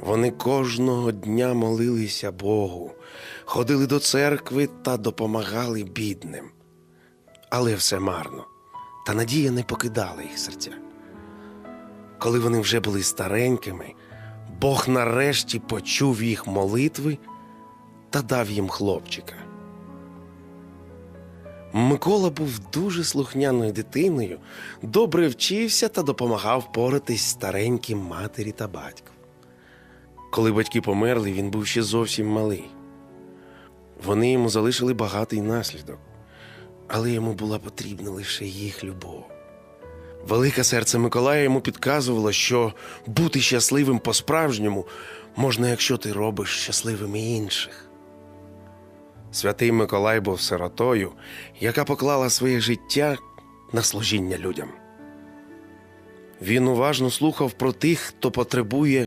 Вони кожного дня молилися Богу, ходили до церкви та допомагали бідним. Але все марно, та надія не покидала їх серця. Коли вони вже були старенькими, Бог нарешті почув їх молитви та дав їм хлопчика. Микола був дуже слухняною дитиною, добре вчився та допомагав поратись стареньким матері та батьку. Коли батьки померли, він був ще зовсім малий. Вони йому залишили багатий наслідок, але йому була потрібна лише їх любов. Велике серце Миколая йому підказувало, що бути щасливим по-справжньому можна, якщо ти робиш щасливим і інших. Святий Миколай був сиротою, яка поклала своє життя на служіння людям. Він уважно слухав про тих, хто потребує